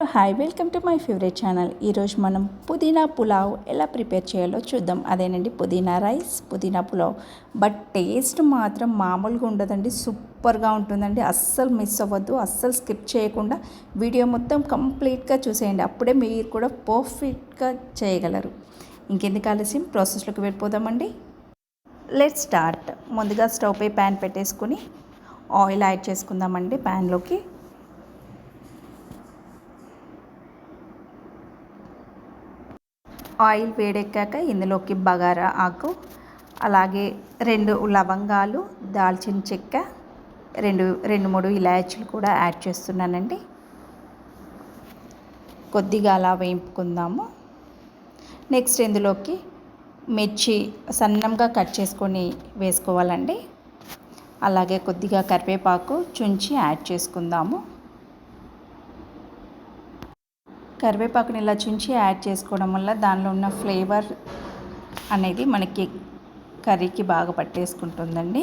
Hi welcome to my favourite channel. ఈరోజు మనం పుదీనా పులావ్ ఎలా ప్రిపేర్ చేయాలో చూద్దాం. అదేనండి పుదీనా రైస్ పుదీనా పులావ్. బట్ టేస్ట్ మాత్రం మామూలుగా ఉండదండి సూపర్గా ఉంటుందండి. అస్సలు మిస్ అవ్వద్దు అస్సలు స్కిప్ చేయకుండా వీడియో మొత్తం కంప్లీట్గా చూసేయండి. అప్పుడే మీరు కూడా పర్ఫెక్ట్గా చేయగలరు. ఇంకెందుకు ఆలస్యం ప్రాసెస్లోకి వెళ్ళిపోదామండి. Let start. ముందుగా స్టవ్ పై ప్యాన్ పెట్టేసుకుని ఆయిల్ యాడ్ చేసుకుందామండి ప్యాన్లోకి. ఆయిల్ వేడెక్కాక ఇందులోకి బగారా ఆకు అలాగే రెండు లవంగాలు దాల్చిన చెక్క రెండు రెండు మూడు ఇలాచీలు కూడా యాడ్ చేస్తున్నానండి. కొద్దిగా అలా వేయింపుకుందాము. నెక్స్ట్ ఇందులోకి మిర్చి సన్నంగా కట్ చేసుకొని వేసుకోవాలండి. అలాగే కొద్దిగా కరివేపాకు చుంచి యాడ్ చేసుకుందాము. కరివేపాకుని ఇలా చుంచి యాడ్ చేసుకోవడం వల్ల దానిలో ఉన్న ఫ్లేవర్ అనేది మనకి కర్రీకి బాగా పట్టేసుకుంటుందండి.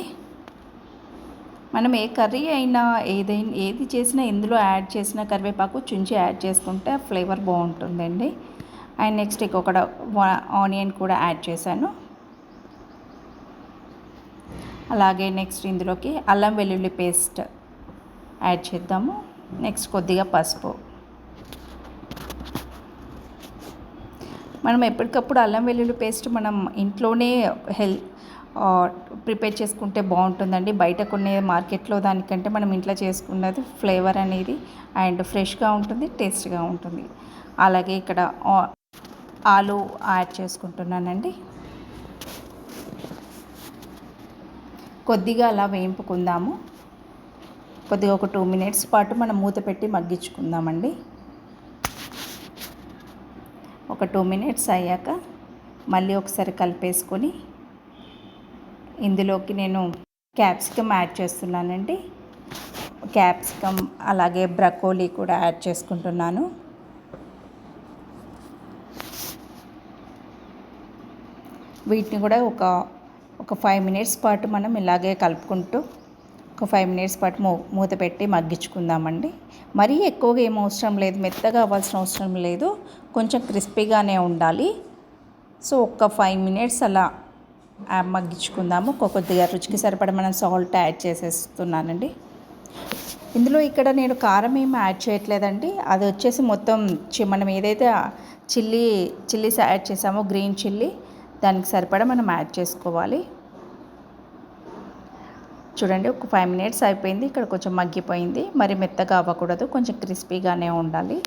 మనం ఏ కర్రీ అయినా ఏదైనా ఏది చేసినా ఇందులో యాడ్ చేసిన కరివేపాకు చుంచి యాడ్ చేసుకుంటే ఫ్లేవర్ బాగుంటుందండి. అండ్ నెక్స్ట్ ఇంకొక ఆనియన్ కూడా యాడ్ చేశాను. అలాగే నెక్స్ట్ ఇందులోకి అల్లం వెల్లుల్లి పేస్ట్ యాడ్ చేద్దాము. నెక్స్ట్ కొద్దిగా పసుపు. మనం ఎప్పటికప్పుడు అల్లం వెల్లుల్లి పేస్ట్ మనం ఇంట్లోనే హెల్ ప్రిపేర్ చేసుకుంటే బాగుంటుందండి. బయట కొనే మార్కెట్లో దానికంటే మనం ఇంట్లో చేసుకున్నది ఫ్లేవర్ అనేది అండ్ ఫ్రెష్గా ఉంటుంది టేస్ట్గా ఉంటుంది. అలాగే ఇక్కడ ఆలు యాడ్ చేసుకుంటున్నానండి. కొద్దిగా అలా వేయింపుకుందాము. కొద్దిగా ఒక టూ మినిట్స్ పాటు మనం మూత పెట్టి మగ్గించుకుందామండి. ఒక టూ మినిట్స్ అయ్యాక మళ్ళీ ఒకసారి కలిపేసుకొని ఇందులోకి నేను క్యాప్సికమ్ యాడ్ చేస్తున్నానండి. క్యాప్సికమ్ అలాగే బ్రకోలీ కూడా యాడ్ చేసుకుంటున్నాను. వీటిని కూడా ఒక ఒక ఫైవ్ మినిట్స్ పాటు మనం ఇలాగే కలుపుకుంటూ ఒక ఫైవ్ మినిట్స్ పాటు మూ మూత పెట్టి మగ్గించుకుందామండి. మరీ ఎక్కువగా ఏం అవసరం లేదు మెత్తగా అవ్వాల్సిన అవసరం లేదు కొంచెం క్రిస్పీగానే ఉండాలి. సో ఒక ఫైవ్ మినిట్స్ అలా మగ్గించుకుందాము. కొద్దిగా రుచికి సరిపడ మనం సాల్ట్ యాడ్ చేసేస్తున్నానండి. ఇందులో ఇక్కడ నేను కారం ఏమి యాడ్ చేయట్లేదండి. అది వచ్చేసి మొత్తం మనం ఏదైతే చిల్లీ చిల్లీస్ యాడ్ చేసామో గ్రీన్ చిల్లీ దానికి సరిపడా మనం యాడ్ చేసుకోవాలి. చూడండి ఒక ఫైవ్ మినిట్స్ అయిపోయింది. ఇక్కడ కొంచెం మగ్గిపోయింది. మరి మెత్తగా అవ్వకూడదు. కొంచెం క్రిస్పీగానే ఉండాలి.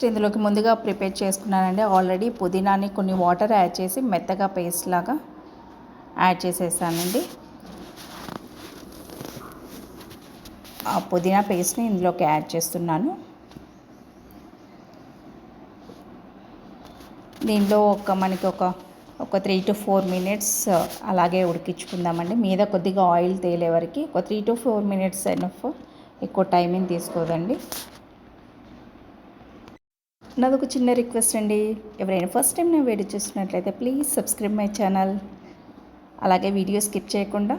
ఇందులోకి ముందుగా ప్రిపేర్ చేసుకున్నానండి. ఆల్రెడీ పుదీనాని కొన్ని వాటర్ యాడ్ చేసి మెత్తగా పేస్ట్ లాగా యాడ్ చేసేసానండి. ఆ పుదీనా పేస్ట్ని ఇందులోకి యాడ్ చేస్తున్నాను. దీనిలో ఒక మనకి ఒక ఒక త్రీ టు ఫోర్ మినిట్స్ అలాగే ఉడికించుకుందామండి. మీద కొద్దిగా ఆయిల్ తేలే వరకు ఒక three to four minutes enough ఎక్కువ టైమింగ్ తీసుకోదండి. నాది ఒక చిన్న రిక్వెస్ట్ అండి. ఎవరైనా ఫస్ట్ టైం నేను వీడియో చూస్తున్నట్లయితే ప్లీజ్ సబ్స్క్రైబ్ మై ఛానల్. అలాగే వీడియో స్కిప్ చేయకుండా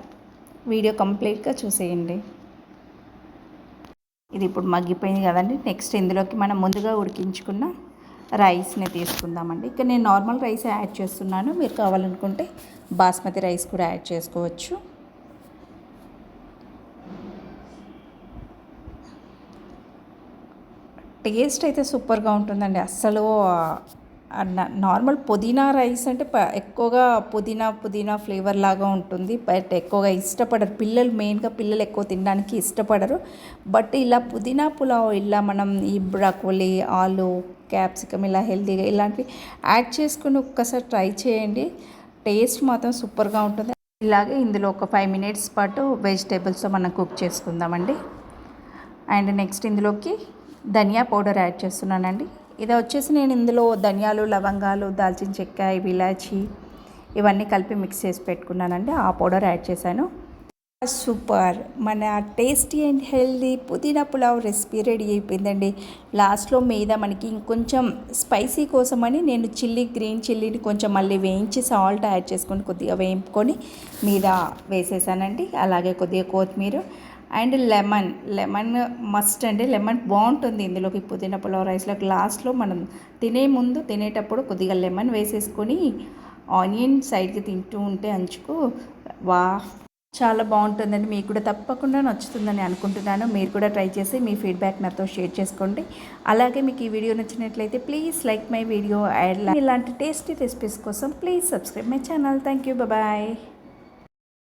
వీడియో కంప్లీట్గా చూసేయండి. ఇది ఇప్పుడు మగ్గిపోయింది కదండి. నెక్స్ట్ ఇందులోకి మనం ముందుగా ఉడికించుకున్న రైస్ని తీసుకుందామండి. ఇక్కడ నేను నార్మల్ రైస్ యాడ్ చేస్తున్నాను. మీరు కావాలనుకుంటే బాస్మతి రైస్ కూడా యాడ్ చేసుకోవచ్చు. టేస్ట్ అయితే సూపర్గా ఉంటుందండి. అస్సలు నార్మల్ పుదీనా రైస్ అంటే ఎక్కువగా పుదీనా పుదీనా ఫ్లేవర్ లాగా ఉంటుంది. బట్ ఎక్కువగా ఇష్టపడరు. పిల్లలు మెయిన్గా పిల్లలు ఎక్కువ తినడానికి ఇష్టపడరు. బట్ ఇలా పుదీనా పులావ్ ఇలా మనం ఈ బ్రాకోలీ ఆలు క్యాప్సికమ్ ఇలా హెల్తీగా ఇలాంటివి యాడ్ చేసుకుని ఒక్కసారి ట్రై చేయండి. టేస్ట్ మాత్రం సూపర్గా ఉంటుంది. ఇలాగే ఇందులో ఒక ఫైవ్ మినిట్స్ పాటు వెజిటేబుల్స్తో మనం కుక్ చేసుకుందామండి. అండ్ నెక్స్ట్ ఇందులోకి ధనియా పౌడర్ యాడ్ చేస్తున్నానండి. ఇది వచ్చేసి నేను ఇందులో ధనియాలు లవంగాలు దాల్చిన చెక్క ఇలాచి ఇవన్నీ కలిపి మిక్స్ చేసి పెట్టుకున్నానండి. ఆ పౌడర్ యాడ్ చేశాను. సూపర్! మన టేస్టీ అండ్ హెల్దీ పుదీనా పులావ్ రెసిపీ రెడీ అయిపోయిందండి. లాస్ట్లో మీద మనకి ఇంకొంచెం స్పైసీ కోసమని నేను చిల్లీ గ్రీన్ చిల్లీని కొంచెం మళ్ళీ వేయించి సాల్ట్ యాడ్ చేసుకొని కొద్దిగా వేయించుకొని మీద వేసేసానండి. అలాగే కొద్దిగా కొత్తిమీర అండ్ లెమన్ లెమన్ మస్ట్ అండి. లెమన్ బాగుంటుంది ఇందులోకి పుదీనా పులావ్ రైస్లో లాస్ట్లో మనం తినే ముందు తినేటప్పుడు కొద్దిగా లెమన్ వేసేసుకొని ఆనియన్ సైడ్కి తింటూ ఉంటే అంచుకు వా. చాలా బాగుంటుందండి. మీకు కూడా తప్పకుండా నచ్చుతుందని అనుకుంటున్నాను. మీరు కూడా ట్రై చేసి మీ ఫీడ్బ్యాక్ నాతో షేర్ చేసుకోండి. అలాగే మీకు ఈ వీడియో నచ్చినట్లయితే please like my video and ఇలాంటి టేస్టీ రెసిపీస్ కోసం please subscribe my channel. Thank you bye.